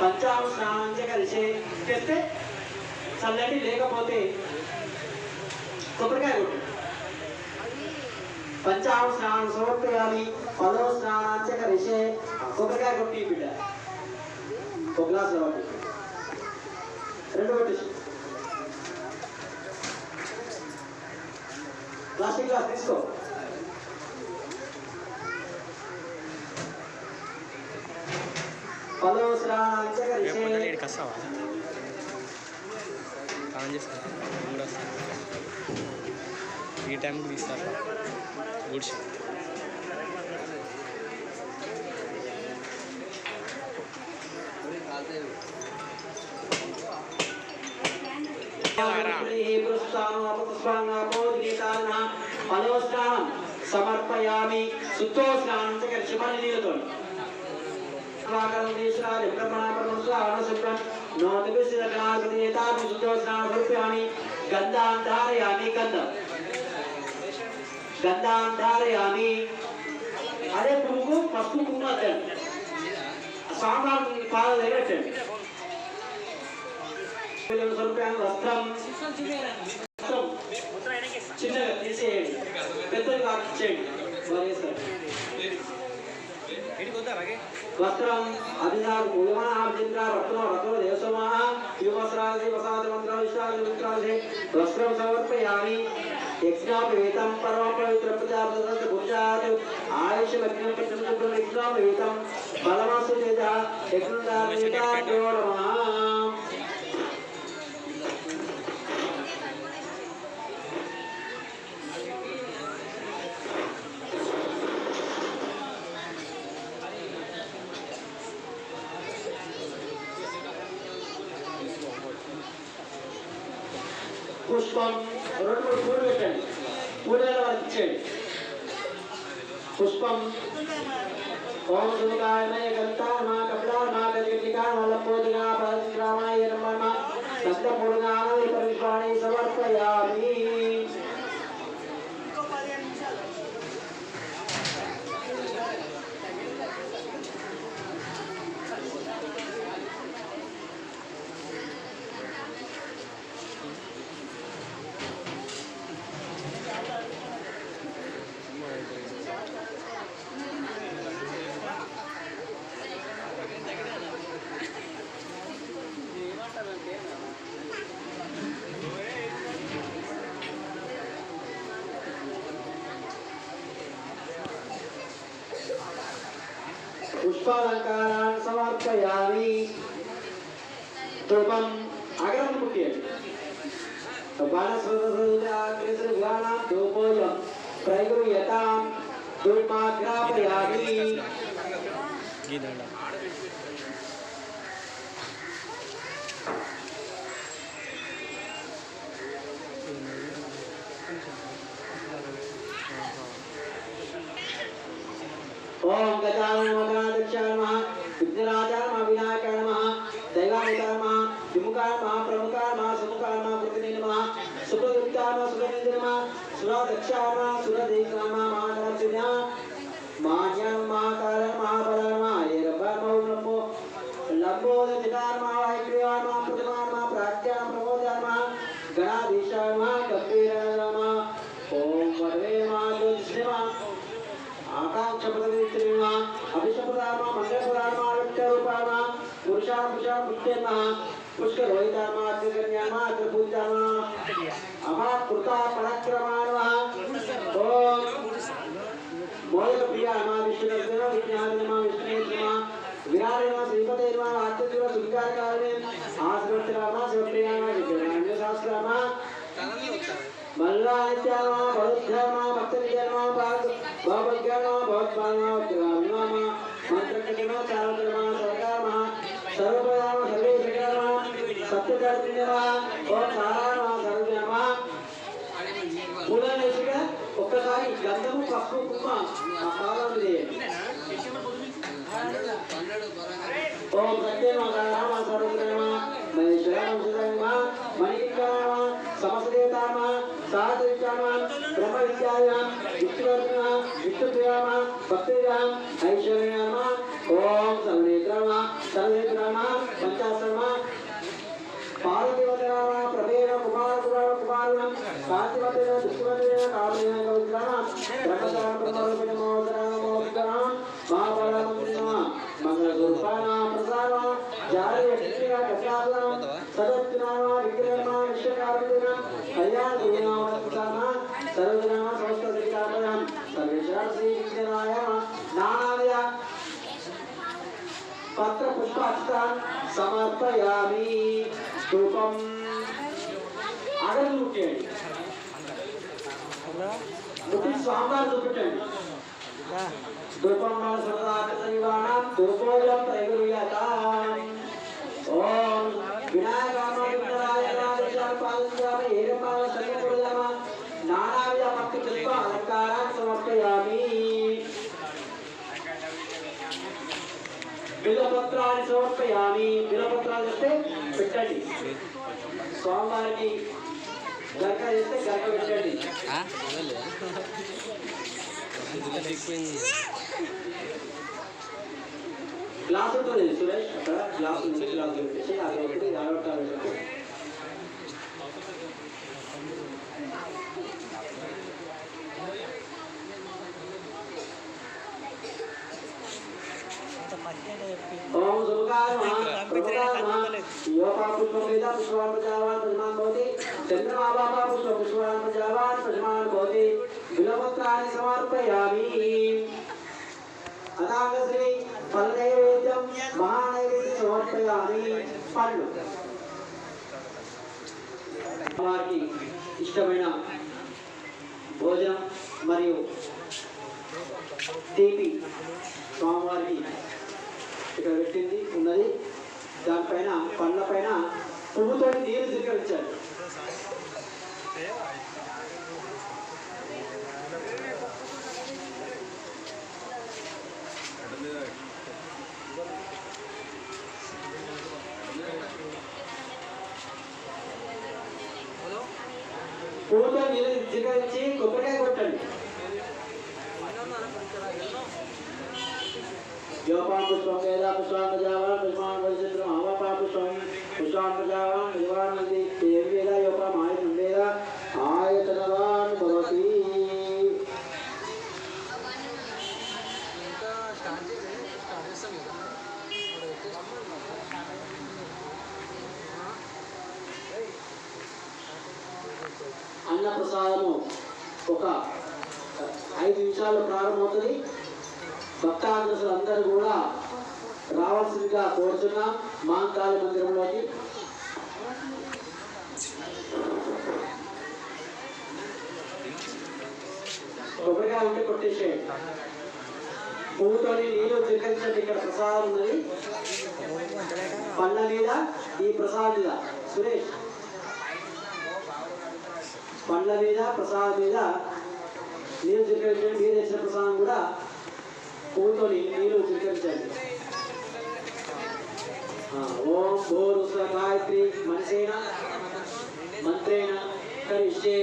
పంచామ స్నానం కలిసి చేస్తే చల్లటి లేకపోతే కొబ్బరికాయ కొట్టు. పంచామ స్నానం సమర్పయామి పదో స్నానాంచ కలిసే కొబ్బరికాయ కొట్టి బిడ్డ. ఒక గ్లాస్ రెండు కొట్టేసి. ప్లాస్టిక్ గ్లాస్ తీసుకో. పదో రేపు కలిసే ఇక్కడికి వస్తావా స్నానం చేస్తా నేను కూడా వస్తా ఈ టైంకి తీస్తారు గుడ్స్ ఫలోస్నానం సమర్పయామి నీళ్ళతో స్నానం శివాని నీళ్ళతో సమర్పయామి గంధాన్ ధారయామి గంధం. గంధాన్ ధారయామి అదే పువ్వు పసుపు కుంకుమ అద్దండి సాంబార్ పాల దగ్గర పెట్టండి సమర్పయామి వస్త్రం. వస్త్రం. చిన్నగా తీసేయండి. పెద్దలు కాకిచ్చేయండి వారేస్తారు వస్త్రం అభిధాకు పూయమానాభింద్ర రత్న రత్న దేశమా యువస్రాది వసాద మంత్ర విశ్రాది మంత్రాది వస్త్రం సమర్పయామి. యజ్ఞాపవేతం పరమ పవిత్ర ప్రజాపతి భుజాత్ ఆయుష లగ్నం పట్టణం యజ్ఞాపవేతం బలమసు తేజ యజ్ఞాపవేతాభ్యో నమః. పుష్పం రెండు మూడు పూలు పెట్టండి పూలలో వరకు ఇచ్చేయండి పుష్పం ఓం సుముఖాయ గంతా మా కపిలా మా గజగటికా మల్లపోదిగా పరశురామాయ నమః సప్తపూర్ణాని పరిష్వాణి సమర్పయామి పుష్పాలంకారాన్ని సమర్పయామి. ధూపం అగరం కుట్టియండి బాణస్వదానం ధూపోయం ప్రయుయతాం ధూమాగ్రాపయామి ఈ దండ ఓం గజానన మగనాదక్షాయ నమః విఘ్నరాజాయ నమః వినాయకాయ నమః దైవానికాయ నమః విముఖాయ నమః ప్రముఖాయ నమః సుముఖాయ నమః కృతినే నమః సుఖదురితాయ నమః సుఖనిధి నమః సురదక్షాయ నమః సురదీకాయ నమః మహాగణాధిపత్య మాజ్ఞాన మహాకార మహాబల నమః ఏరభమౌ నమో లంబోదతికాయ నమః వైక్రియాయ నమః ప్రతిమాయ నమః ప్రాజ్ఞాన ప్రమోదాయ నమః గణాధీశాయ నమః కపీరాయ నమః ఓం వరవే నమః జ్యోతిష్ణే ఆకాంక్షపదవిత్రిమ అభిషపదామ మంగళపదామ వ్యక్తరూపామ పురుషా పురుషా పుష్యమ పుష్కరోహితామ అగ్రగణ్యామ అగ్రపూజామ అమాకృత పరాక్రమాణ ఓం మోదక ప్రియ మా విష్ణుదర్శన విజ్ఞానమ విష్ణునేత్రమ విరాజమ శ్రీపతే నమ ఆత్మజీవ సుఖకారకారణే ఆశ్రవత్రామ శివప్రియామ విజ్ఞాన శాస్త్రామ మల్లానిత్యామ బౌద్ధామ భక్తనిజామ భాగ భావజ్ఞాన భవత్పాన గ్రామ మంత్రకటమ చారకమ సర్గామ సర్వపదామ సర్వే సకామ సత్యకర్మిణమ సారామ సర్వజనమ పూలనేసిగా ఒక్కసారి గంధము పసుపు కుమ్మ ఆ పాదం చేయండి ఓం సత్యమ రామ సర్వజనమ మహేశ్వరామ సుధర్మ మణికామ సమసదేతామ సాధుచామ బ్రహ్మ విద్యాయ విష్ణువర్మ విష్ణుప్రియామ భక్తిజామ ఐశ్వర్యామ ఓం సర్వనేత్రమ సర్వేంద్రమ పంచాశ్రమ పార్వతీవతరామ ప్రభేణ కుమార కుమార కుమారుణం కాంతివతేన దుష్టివతేన కామేన గౌత్రామ బ్రహ్మచార బ్రహ్మరూపిణ మోదరామ మోదరామ మహాబలమంత్రిమ మంగళస్వరూపాణ ప్రసాద జారి యక్షిణ కటాలం సదత్నామ విగ్రహమ విశ్వకారుణ కళ్యాణ గుణావస్థాన पत्र पुष्पाक्षतान समर्पयामि। धूपम। आगर लुके मुति स्वामदार दुपटे धूपम न सर्वदात परिवाणम धूपोजम प्रयुर्यताम ओम विनायका బిల్లపత్రాన్ని సమర్పయామి. బిల్లపత్రాలు చెప్తే పెట్టండి. స్వామివారికి గరక చేస్తే గరక పెట్టండి. గ్లాస్ ఉంటుంది సురేష్ అక్కడ గ్లాస్ ఉంది గ్లాస్ పెట్టేసి అది ఒకటి అరవటాలు పెట్టి ఓం సుముఖాయ నమః ప్రభుకాయ నమః యోపా పుష్పం వేద పుష్పాన్ ప్రజావాన్ ప్రజమాన్ భవతి చంద్రమా బాబా పుష్ప పుష్పాన్ ప్రజావాన్ ప్రజమాన్ భవతి బిలపత్రాన్ని సమర్పయామి అనాగశ్రీ ఫలనైవేద్యం మహానైవేద్యం సమర్పయామి పండ్లు వారికి ఇష్టమైన భోజనం మరియు తీపి స్వామివారికి ఇక్కడ పెట్టింది ఉన్నది. దానిపైన పండ్ల పైన పువ్వుతో నీరు స్వీకరించారు పువ్వుతో నీరు స్వీకరించి కొబ్బరికాయ కొట్టండి. యోపా పుష్పం వేద పుష్పాంగ ప్రజావాన్ పుష్పాన్ పరిచిత్రం పుష్పాన్ ప్రజావాన్ నివాన్ వేద మాయతం వేద ఆయతనవాన్ భవతి అన్న ప్రసాదము ఒక ఐదు నిమిషాలు ప్రారంభమవుతుంది భక్తాదులు అందరూ కూడా రావాల్సిందిగా కోరుతున్నాం మహాకాళి మందిరంలోకి కొబ్బరికాయ ఉంటే కొట్టేసేయండి. పువ్వుతోని నీళ్ళు స్వీకరించండి. ఇక్కడ ప్రసాదం ఉన్నది. పండ్ల మీద ఈ ప్రసాదం మీద. సురేష్ పండ్ల మీద ప్రసాదం మీద నీళ్ళు స్వీకరించండి. మీరు తెచ్చిన ప్రసాదం కూడా పువ్వుతోని నీళ్ళు స్వీకరించండి. ఓం భూరుస గాయత్రి మనసేన మంత్రేణ కరిష్యే.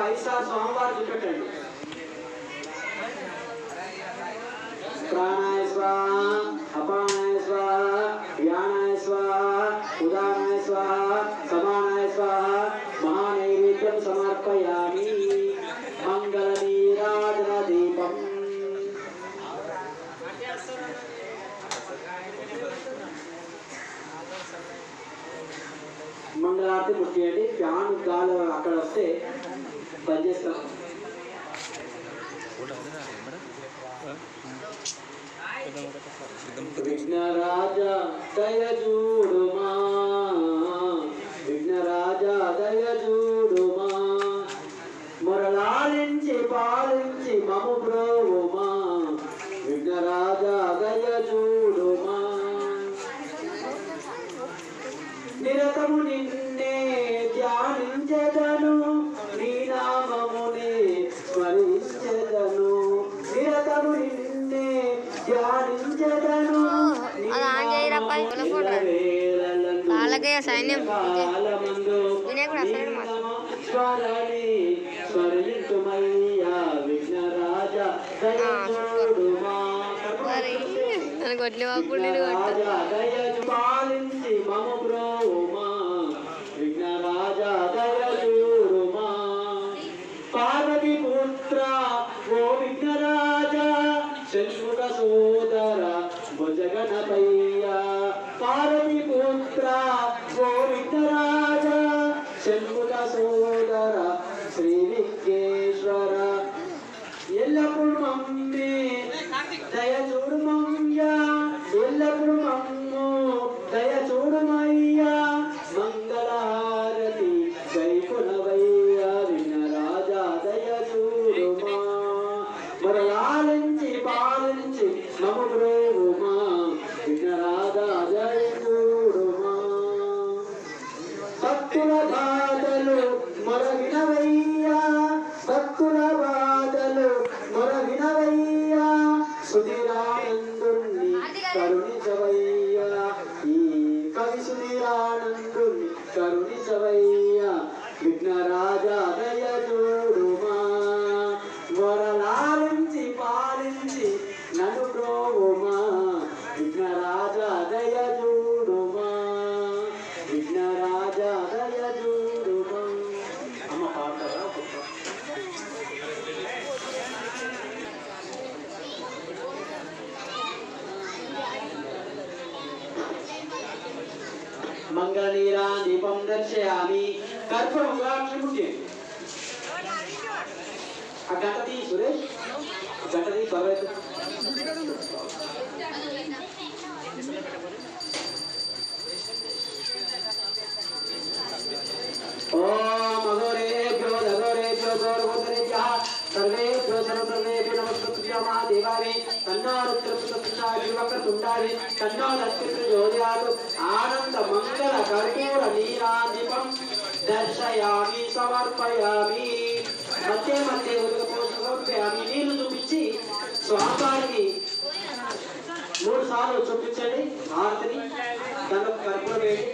ఒక ఐదు సార్లు చూపెట్టండి. ప్రాణాయ స్వాహ అపానాయ స్వాహ వ్యానాయ స్వాహ ఉదానాయ స్వాహ సమానాయ స్వాహ మహానైవేద్యం సమర్పయామి. మంగళ నీరాజన దీపం మంగళారతి ముట్టియండి ఫ్యాన్ గాలు అక్కడ వస్తే బంద్ చేస్తాం. విఘ్నరాజ దయ చూడుమా. విఘ్నరాజ దయ చూడుమా. మురళాలించి పాలించి మము బ్రో అది ఆన్ చేయరప్పా, వాళ్ళకే సైన్యం వినాయకుడు అసలు మరి నన్ను నేను కొట్టు మొరవినవయ్యా భక్తుల దీపం దర్శయామి. కర్పూరం ముఖ్యం ఆ గంట తీ సురేష్ గంట తీ త్వరగా ఎత్తు. ఓం అఘోరేభ్యో దఘోరేభ్యో గౌరవోత్తరేభ్యः సర్వేభ్యో సర్వసర్వేభ్యో నమస్కృత్య మా దేవాలే తన్నో రుద్రపుత్రాజీవకతుండాలి తన్నో నక్షత్రజోజాతు ఆనంద మంగళ కర్పూర నీరాందిపం దర్శయామి సమర్పయామి మధ్య మధ్య సమర్పయామి నీళ్ళు చూపించి స్వామివారికి మూడు సార్లు చూపించండి హారతిని దాంట్లో కర్పూరం వేసి